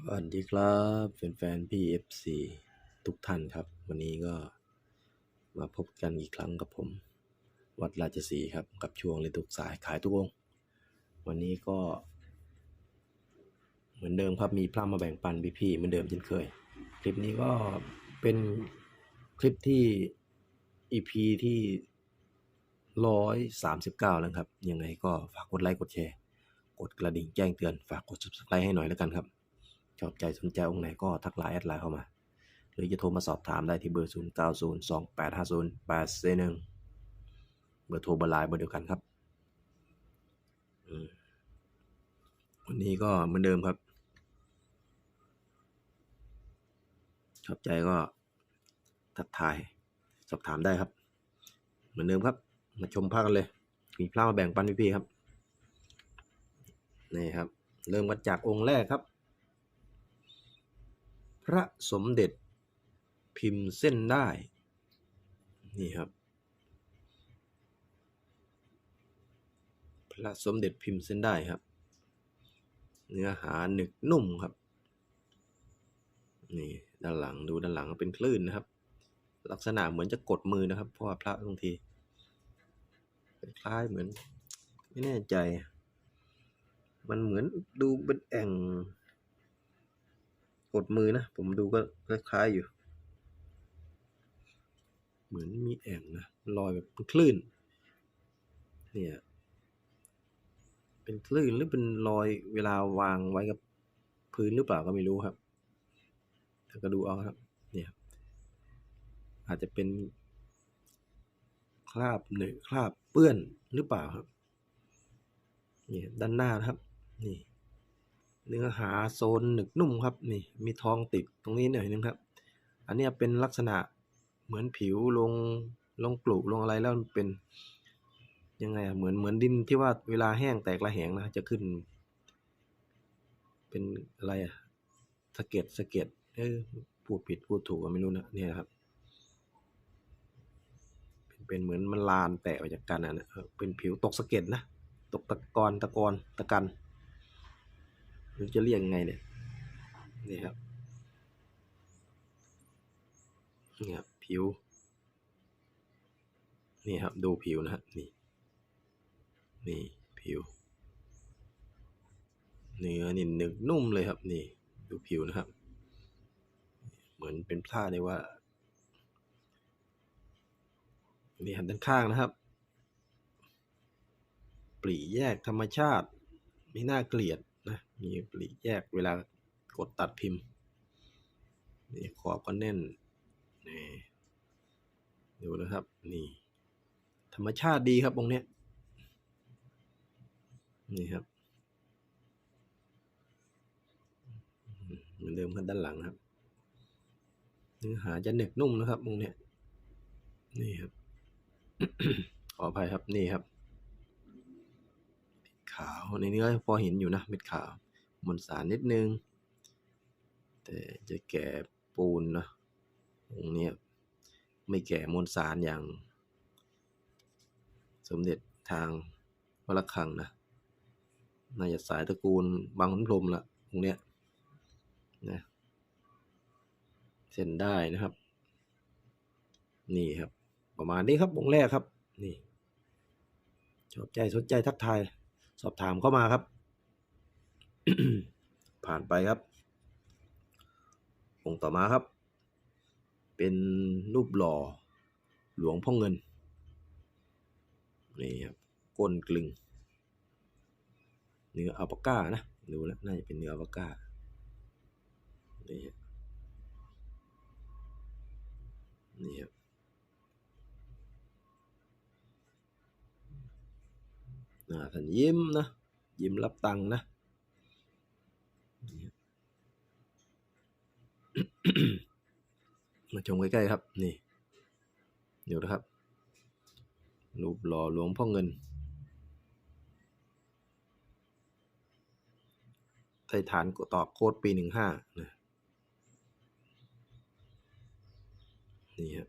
สวัสดีครับแฟนๆ PFC ทุกท่านครับ วันนี้ก็มาพบกันอีกครั้งกับผม วัดราชสีครับ กับช่วงเลนทุกสายขายทุกองวันนี้ก็ เหมือนเดิมครับมีพร่ำมาแบ่งปันพี่ๆเหมือนเดิมเช่นเคย คลิปนี้ก็เป็นคลิปที่ EP ที่ร้อยสามสิบเก้าแล้วครับ ยังไงก็ฝากกดไลค์กดแชร์ กดกระดิ่งแจ้งเตือน ฝากกด subscribe ให้หน่อยแล้วกันครับ ชอบใจสนใจองค์ไหนก็ทักไลน์แอดไลน์เข้ามา หรือจะโทรมาสอบถามได้ที่เบอร์ 0 9 0 2 8 5 0 8 4 1 เบอร์โทรเบอร์ไลน์เบอร์เดียวกันครับวันนี้ก็เหมือนเดิมครับ ชอบใจก็ทักทายสอบถามได้ครับ เหมือนเดิมครับ มาชมภาคกันเลยมีพระมาแบ่งปันพี่ๆครับนี่ครับ เริ่มกันจากองค์แรกครับ พระสมเด็จพิมพ์เส้นได้ นี่ครับ พระสมเด็จพิมพ์เส้นได้ครับ เนื้อหาหนึกนุ่มครับ นี่ด้านหลังดูด้านหลังเป็นคลื่นนะครับ ลักษณะเหมือนจะกดมือนะครับ เพราะว่าพระบางทีคล้ายเหมือน ไม่แน่ใจ มันเหมือนดูเป็นแอ่ง กดมือนะ ผมดูก็คล้ายๆอยู่ เหมือนมีแอ่งนะลอยแบบเป็นคลื่น เนี่ย เป็นคลื่นหรือเป็นรอยเวลาวางไว้กับพื้นหรือเปล่าก็ไม่รู้ครับแต่ก็ดูเอาครับ เนี่ย อาจจะเป็นคราบหนึ่งคราบเปื้อนหรือเปล่าครับ นี่ด้านหน้านะครับ นี่ เนื้อหาโซนหนึกนุ่มครับนี่มีทองติดตรงนี้หน่อยนึงครับ อันนี้เป็นลักษณะเหมือนผิวลงลงกลุ่ลงอะไรแล้วมันเป็นยังไงอะเหมือนเหมือนดินที่ว่าเวลาแห้งแตกระแหงนะจะขึ้น เป็นอะไรอะสะเก็ดสะเก็ดเออพูดผิดพูดถูกก็ไม่รู้นะเนี่ยครับ เป็นเป็นเหมือนมันลานแตกออกจากกันอะนะเออเป็นผิวตกสะเก็ดนะตกตะกอนตะกอนตะกัน หรือจะเรียกยังไงเนี่ยนี่ครับนี่ครับผิวนี่ครับดูผิวนะฮะนี่นี่ผิว เนื้อนี่หนึกนุ่มเลยครับ นี่ ดูผิวนะครับ เหมือนเป็นผ้าเลยว่านี่หันด้านข้างนะครับ ปลีแยกธรรมชาติ ไม่น่าเกลียด มีปลีแยกเวลากดตัดพิมพ์นี่ขอบก็แน่นนี่ดูนะครับนี่ ธรรมชาติดีครับองค์เนี้ยนี่ครับเหมือนเดิมครับด้านหลังครับ เนื้อหาจะเหนึกนุ่มนะครับองค์เนี้ยนี่ครับ ขออภัยครับนี่ครับขาวในเนื้อพอเห็นอยู่นะเม็ดขาว มวลสารนิดนึง แต่จะแก่ปูนนะองค์นี้ไม่แก่มวลสารอย่าง สมเด็จทางวัดระฆังนะน่าจะสายตระกูลบางขุนพรมละองค์เนี้ยนะเส้นได้นะครับ นี่ครับ ประมาณนี้ครับองค์แรกครับ นี่ชอบใจสนใจทักทาย สอบถามเข้ามาครับ ผ่านไปครับ องค์ต่อมาครับ เป็นรูปหล่อหลวงพ่อเงิน นี่ครับก้นกลึง เนื้ออัลปาก้านะดูแล้วน่าจะเป็นเนื้ออัลปาก้า นี่ครับนี่ครับอ่าท่านยิ้มนะ ยิ้มรับตังนะนี่ครับ มาชมใกล้ๆครับ นี่ เดี๋ยวนะครับ รูปหล่อหลวงพ่อเงินใต้ฐานก็ตอบโค้ดปีหนึ่งห้านะนี่ครับ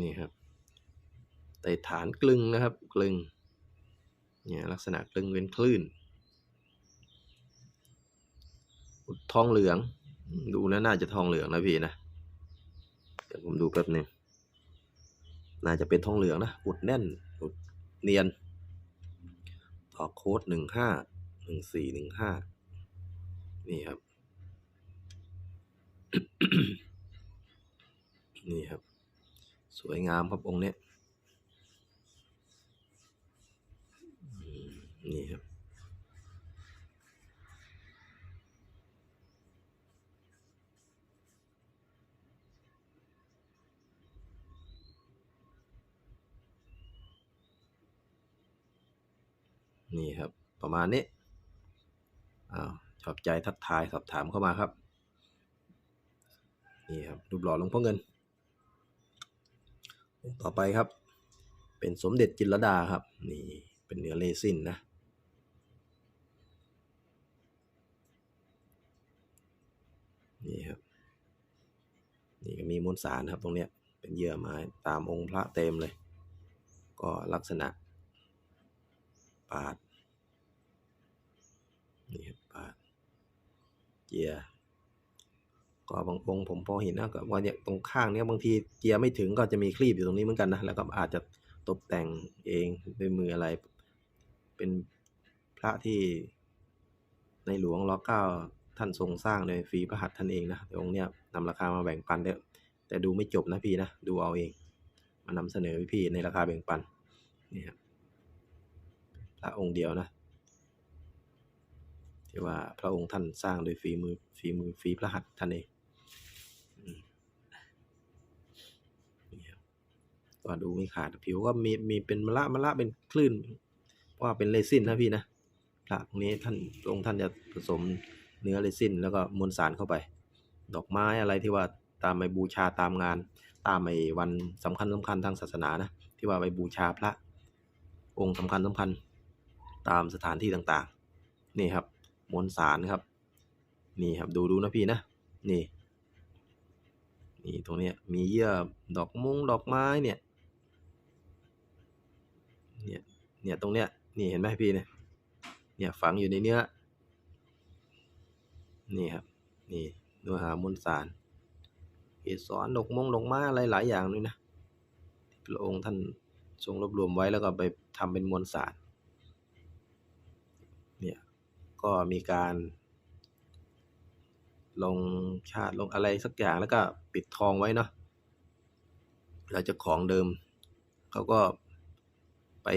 นี่ครับไต่ฐานกลึงนะครับกลึงเนี่ยลักษณะกลึงเป็นคลื่นอุดทองเหลือง ดูแล้วน่าจะทองเหลืองนะพี่นะเดี๋ยวผมดูแป๊บหนึงน่าจะเป็นทองเหลืองนะอุดแน่นอุดเนียน ต่อโค้ดหนึ่งห้าหนึ่งสี่หนึ่งห้านี่ครับ นี่ครับ วยงามครับองค์เนี้นี่ครับนี่ครับ ประมาณนี้อ้าวชอบใจทักทายสอบถามเข้ามาครับ นี่ครับรูปหล่อหลวงพ่อเงิน ต่อไปครับ เป็นสมเด็จจิตรลดาครับ นี่เป็นเนื้อเรซินนะนี่ครับนี่ก็มีมวลสารครับตรงเนี้ยเป็นเยื่อไม้ตามองค์พระเต็มเลย ก็ลักษณะ ปาดนี่ครับปาดเจีย ก็บางองค์ผมพอเห็นนะก็ว่าเนี่ยตรงข้างเนี้ยบางทีเจียไม่ถึงก็จะมีคลีบอยู่ตรงนี้เหมือนกันนะแล้วก็อาจจะตกแต่งเองด้วยมืออะไร เป็นพระที่ในหลวงรอเก้าท่านทรงสร้างโดยฝีพระหัตถ์ท่านเองนะแต่องค์เนี้ยนำราคามาแบ่งปันเด้แต่ดูไม่จบนะพี่นะดูเอาเองมานำเสนอพี่ในราคาแบ่งปันนี่ครับพระองค์เดียวนะที่ว่าพระองค์ท่านสร้างโดยฝีมือฝีมือฝีพระหัตถ์ท่านเองอืมนี่ครับ ก็ดูไม่ขาดผิวก็มีมีเป็นมะละมะละเป็นคลื่นเพราะว่าเป็นเรซินนะพี่นะพระองค์นี้ท่านองค์ท่านจะผสมเนื้อเรซินแล้วก็มวลสารเข้าไป ดอกไม้อะไรที่ว่าตามไปบูชาตามงาน ตามไปวันสำคัญสำคัญทางศาสนานะที่ว่าไปบูชาพระองค์สำคัญสำคัญตามสถานที่ต่างๆ นี่ครับมวลสารครับ นี่ครับดูดูนะพี่นะนี่นี่ตรงนี้มีเยื่อดอกมงดอกไม้เนี่ย เนี่ย เนี่ยตรงเนี้ย นี่เห็นไหมพี่เนี่ย เนี่ยฝังอยู่ในเนื้อ นี่ครับ นี่เนื้อหามวลสารเกสรดอกมงดอกไม้อะไรหลายอย่างเลยนะที่พระองค์ท่านทรงรวบรวมไว้แล้วก็ไปทำเป็นมวลสาร เนี่ย ก็มีการ ลงชาติลงอะไรสักอย่างแล้วก็ปิดทองไว้เนาะเราจะของเดิม เขาก็ ไป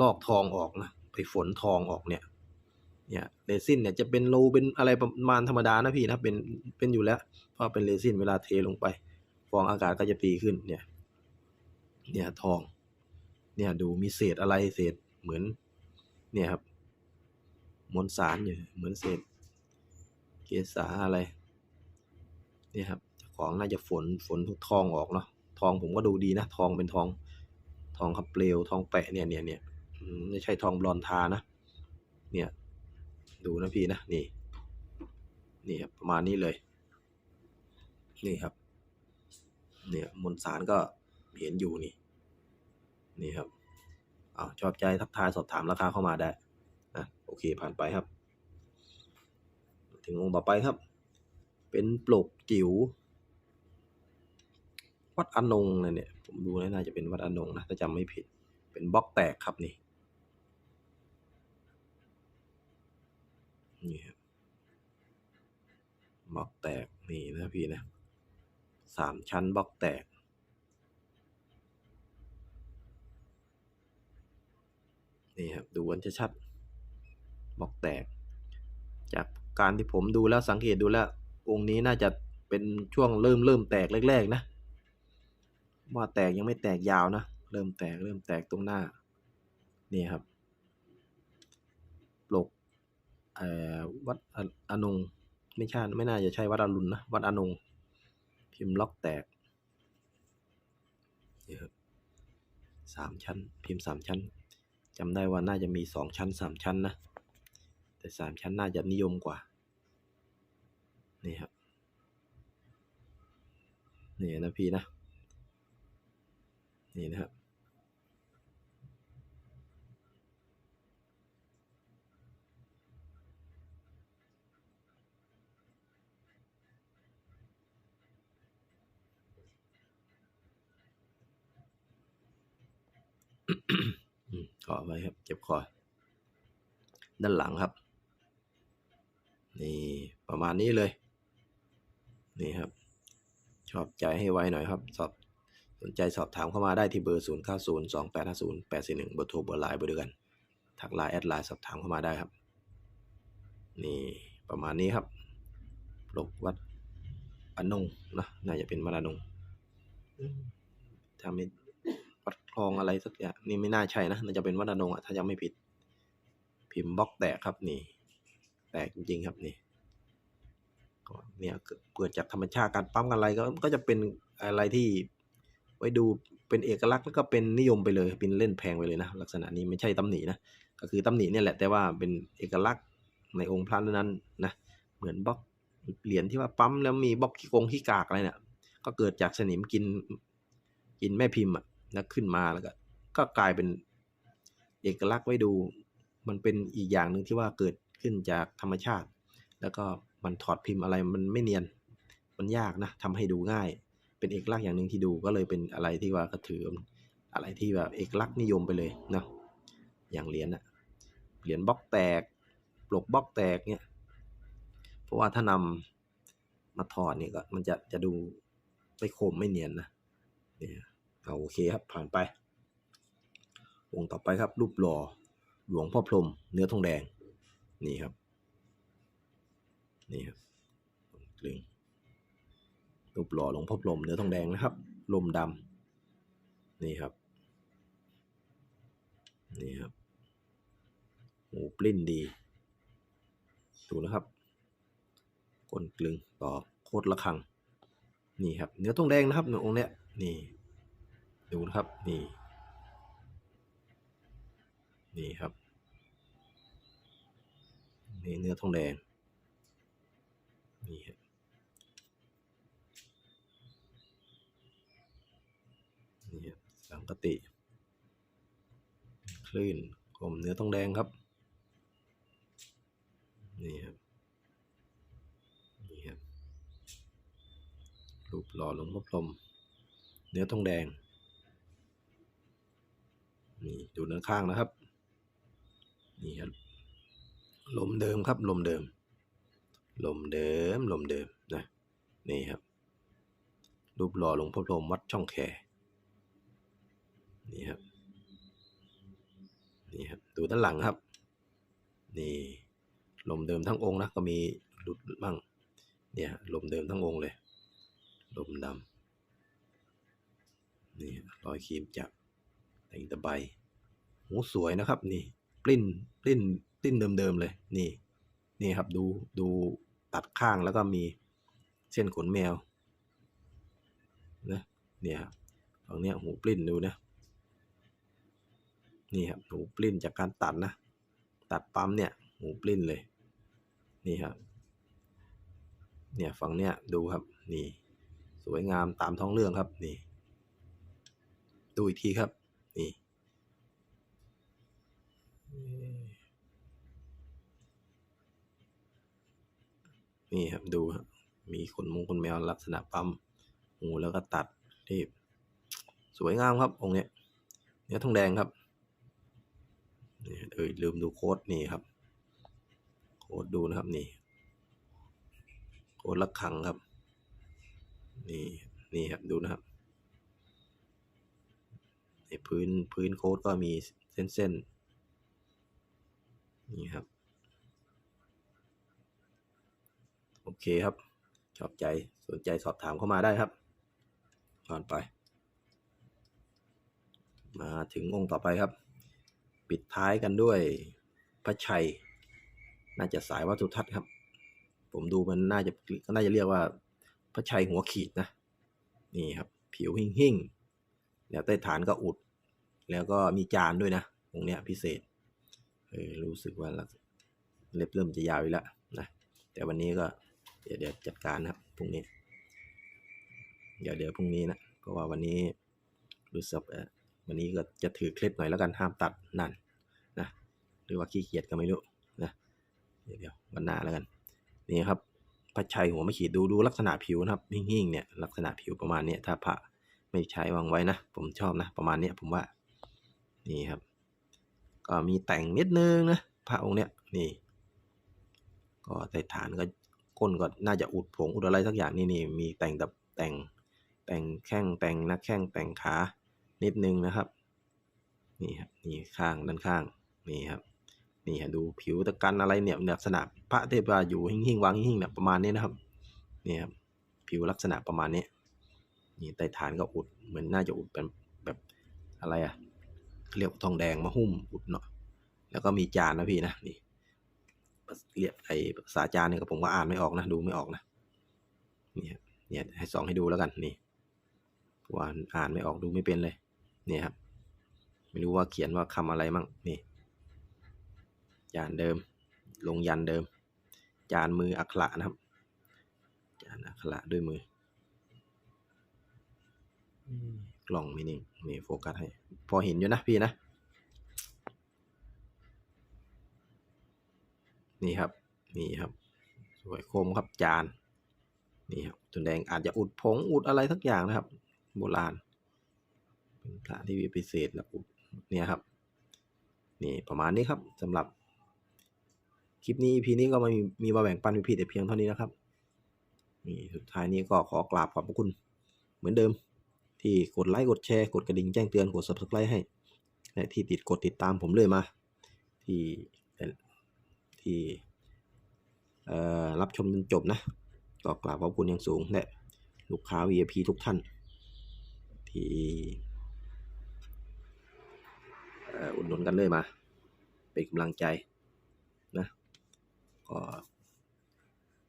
ลอกทองออกนะไปฝนทองออกเนี่ยเนี่ยเรซินเนี่ยจะเป็นรูเป็นอะไรประมาณธรรมดานะพี่นะเป็นเป็นอยู่แล้ว เพราะเป็นเรซินเวลาเทลงไป ฟองอากาศก็จะตีขึ้นเนี่ยเนี่ยทองเนี่ยดูมีเศษอะไรเศษเหมือนเนี่ยครับมวลสารอยู่เหมือนเศษ เกสาอะไรเนี่ยครับของน่าจะฝนฝนทุกทองออกเนาะทองผมก็ดูดีนะ ทองเป็นทอง ทองขับเปลวทองแปะเนี่ยเนี่ยเนี่ยไม่ใช่ทองบลอนทานะ เนี่ย ดูนะพี่นะ นี่ นี่ครับประมาณนี้เลย นี่ครับ เนี่ยมวลสารก็เห็นอยู่นี่ นี่ครับอาชอบใจทักทายสอบถามราคาเข้ามาได้นะโอเคผ่านไปครับ ถึงองค์ต่อไปครับ เป็นปลกจิ๋ววัดอนงนะเนี่ย ผมดูแล้วน่าจะเป็นวัดอนงนะถ้าจำไม่ผิด เป็นบล็อกแตกครับนี่นี่ครับบล็อกแตกนี่นะพี่นะสามชั้นบล็อกแตกนี่ครับดูกันชัดๆบล็อกแตก จากการที่ผมดูแล้วสังเกตดูแล้วองค์นี้น่าจะเป็นเป็นช่วงเริ่มเริ่มแตกแรกๆนะ ว่าแตกยังไม่แตกยาวนะ เริ่มแตกเริ่มแตกตรงหน้า นี่ครับปลกเอ่อวัดออนงไม่ใช่ไม่น่าจะใช่วัดอรุณนะ วัดอนงพิมพ์ล็อกแตกนี่ครับสามชั้น พิมพ์สามชั้นจำได้ว่าน่าจะมีสองชั้นสามชั้นนะ แต่สามชั้นน่าจะนิยมกว่า นี่ครับ นี่นะพี่นะ นี่นะครับขอไว้ครับเจ็บคอด้านหลังครับ นี่ประมาณนี้เลย นี่ครับ ชอบใจให้ไวหน่อยครับ สอบ นใจสอบถามเข้ามาได้ที่เบอร์ 0 9 0 2 8 5 0 8 4 1เบอร์โทรเบอร์ไลน์เบอร์เดียวกัน ทักไลน์แอดไลน์สอบถามเข้ามาได้ครับ นี่ประมาณนี้ครับลกวัดอนงนะน่าจะเป็นวัดอนงอืมถ้าไม่วัดคลองอะไรสักอย่างนี่ไม่น่าใช่นะน่าจะเป็นวัดอนงอะถ้ายังไม่ผิด พิมพ์บล็อกแตกครับนี่ แตกจริงๆครับนี่เนี่ยเกิดจากธรรมชาติการปั๊มกันอะไรก็ก็จะเป็นอะไรที่ ว้ดูเป็นเอกลักษณ์แล้วก็เป็นนิยมไปเลยเป็นเล่นแพงไปเลยนะ ลักษณะนี้ไม่ใช่ตำหนินะก็คือตำหนิเนี่ยแหละแต่ว่าเป็นเอกลักษณ์ในองค์พระนั้นนะเหมือนบล็อกเหรียญที่ว่าปั๊มแล้วมีบล็อกขี้กงขี้กากอะไรเนี่ยก็เกิดจากสนิมกินกินแม่พิมพ์อะแล้วขึ้นมาแล้วก็ก็กลายเป็นเอกลักษณ์ไว้ดู มันเป็นอีกอย่างหนึ่งที่ว่าเกิดขึ้นจากธรรมชาติ แล้วก็มันถอดพิมพ์อะไรมันไม่เนียน มันยากนะทำให้ดูง่าย เป็นเอกลักษณ์อย่างหนึ่งที่ดูก็เลยเป็นอะไรที่ว่าก็ถืออะไรที่แบบเอกลักษณ์นิยมไปเลยเนาะอย่างเหรียญอะเหรียญบล็อกแตกปลกบล็อกแตกเนี่ยเพราะว่าถ้านำมาถอดเนี่ยก็มันจะจะดูไม่คมไม่เนียนนะเนี่ยเอาโอเคครับผ่านไปองค์ต่อไปครับ รูปหล่อหลวงพ่อพรมเนื้อทองแดง นี่ครับ นี่ครับกลึง รูปหล่อหลวงพ่อพรมเนื้อทองแดงนะครับลมดำนี่ครับนี่ครับหูปลิ้นดี ดูนะครับก้นกลึงต่อโคตรละคัง นี่ครับ เนื้อทองแดงนะครับในองค์เนี้ยนี่ดูนะครับนี่นี่ครับนี่เนื้อทองแดงนี่ครับนี่ครับสัง กติ คลื่นกลมเนื้อทองแดงครับ นี่ครับ นี่ครับ รูปหล่อหลวงพ่อพรม เนื้อทองแดง นี่ดูด้านข้างนะครับ นี่ครับ ลมเดิมครับ ลมเดิม ลมเดิม ลมเดิมนะ นี่ครับรูปหล่อหลวงพ่อพรมวัดช่องแค นี่ครับนี่ครับดูด้านหลังครับ นี่ลมเดิมทั้งองค์นะก็มีหลุดบ้างเนี่ยลมเดิมทั้งองค์เลย ลมดำนี่รอยครีมจับแต่งตะไบหูสวยนะครับ นี่ปลิ้นปลิ้นปลิ้นเดิมๆเลย นี่ นี่ครับดูดูตัดข้างแล้วก็มีเส้นขนแมวนะเนี่ยครับฝั่งเนี้ยหูปลิ้นดูนะ นี่ครับหูปลิ้นจากการตัดนะ ตัดปั๊มเนี่ยหูปลิ้นเลย นี่ครับ เนี่ยฝั่งเนี้ยดูครับ นี่ สวยงามตามท้องเรื่องครับ นี่ ดูอีกทีครับ นี่ นี่ครับดูครับมีขนมงขนแมวลักษณะปั๊มหูแล้วก็ตัดที่สวยงามครับองค์เนี้ยเนื้อทองแดงครับ เอ้ยลืมดูโค้ดนี่ครับ โค้ดดูนะครับนี่ โค้ดละคังครับ นี่นี่ครับดูนะครับในพื้นพื้นโค้ดก็มีเส้นเส้นๆนี่ครับ โอเคครับชอบใจสนใจสอบถามเข้ามาได้ครับก่อนไป มาถึงองค์ต่อไปครับ ปิดท้ายกันด้วยพระชัย น่าจะสายวัตถุทัศน์ครับ ผมดูมันน่าจะก็น่าจะเรียกว่าพระชัยหัวขีดนะ นี่ครับ ผิวหิ่งหิ่งแล้วใต้ฐานก็อุด แล้วก็มีจานด้วยนะตรงเนี้ยพิเศษเออรู้สึกว่าลักเล็บเริ่มจะยาวอีกแล้วนะแต่วันนี้ก็เดี๋ยวเดี๋ยวจัดการนะครับพรุ่งนี้ เดี๋ยวเดี๋ยวพรุ่งนี้นะเพราะว่าวันนี้รู้สึกเออ วันนี้ก็จะถือเคล็ดหน่อยแล้วกันห้ามตัดนั่นนะหรือว่าขี้เกียจก็ไม่รู้นะเดี๋ยววันหน้าแล้วกันนี่ครับพระชัยหัวไม่ขีดดูดูลักษณะผิวนะครับหิ่งๆเนี่ยลักษณะผิวประมาณเนี้ยถ้าพระไม่ใช้วางไว้นะ ผมชอบนะ ประมาณเนี้ยผมว่านี่ครับ ก็มีแต่งนิดนึงนะพระองค์เนี้ยนี่ ก็ใต้ฐานก็ก้นก็น่าจะอุดผงอุดอะไรสักอย่างนี่นี่มีแต่งแบบแต่งแต่งแข้งแต่งหนักแข้งแต่งขา นิดนึงนะครับ นี่ครับนี่ข้างด้านข้างนี่ครับนี่ฮะดูผิวตะกันอะไรเนี่ยลักษณะพระเทพาอยู่หิ่งๆวางหิ่งๆเนี่ยประมาณนี้นะครับนี่ครับผิวลักษณะประมาณนี้นี่ใต้ฐานก็อุดเหมือนน่าจะอุดเป็นแบบอะไรอะเรียกทองแดงมาหุ้มอุดเนาะแล้วก็มีจานนะพี่นะนี่เรียกไอภาษาจานเนี่ยก็ผมก็อ่านไม่ออกนะดูไม่ออกนะนี่ครับเนี่ยให้สองให้ดูแล้วกันนี่ว่าอ่านไม่ออกดูไม่เป็นเลย นี่ครับ ไม่รู้ว่าเขียนว่าคำอะไรมั่งนี่จานเดิม ลงยันเดิม จานมืออักขระนะครับ จานอักขระด้วยมือกล่องมินินี่โฟกัสให้ พอเห็นอยู่นะพี่นะ นี่ครับ นี่ครับ สวยคมครับจาน นี่ครับตุนแดงอาจจะอุดผงอุดอะไรสักอย่างนะครับ โบราณ เป็นพระที่พิเศษแล้วอุดเนี่ยครับ นี่ประมาณนี้ครับสำหรับ คลิปนี้ EP นี้ก็มามีมีมาแบ่งปันพี่ๆแต่เพียงเท่านี้นะครับนี่สุดท้ายนี้ก็ขอกราบขอบพระคุณ เหมือนเดิม ที่กดไลค์กดแชร์กดกระดิ่งแจ้งเตือนกด subscribe ให้ และที่ติดกดติดตามผมเลยมา ที่ที่รับชมจนจบนะก็กราบขอบคุณอย่างสูงและลูกค้า VIP ทุกท่าน ที่ อุดหนุนกันเลยมา เป็นกำลังใจนะก็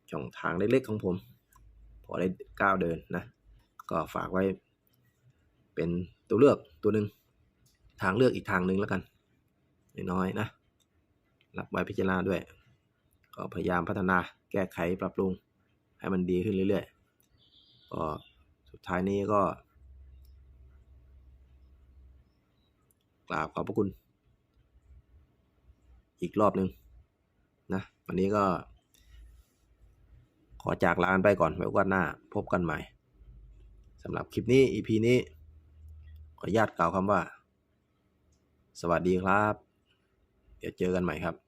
ช่องทางเล็กๆของผม พอได้ก้าวเดินนะ ก็ฝากไว้เป็นตัวเลือกตัวหนึ่งทางเลือกอีกทางหนึ่งแล้วกัน น้อยๆนะ รับไว้พิจารณาด้วย ก็พยายามพัฒนาแก้ไขปรับปรุง ให้มันดีขึ้นเรื่อยๆก็สุดท้ายนี้ก็ กราบขอบพระคุณ อีกรอบหนึ่งนะ วันนี้ก็ ขอจากลากันไปก่อนไว้วันหน้าพบกันใหม่สำหรับคลิปนี้ EP นี้ ขออนุญาตกล่าวคำว่า สวัสดีครับ เดี๋ยวเจอกันใหม่ครับ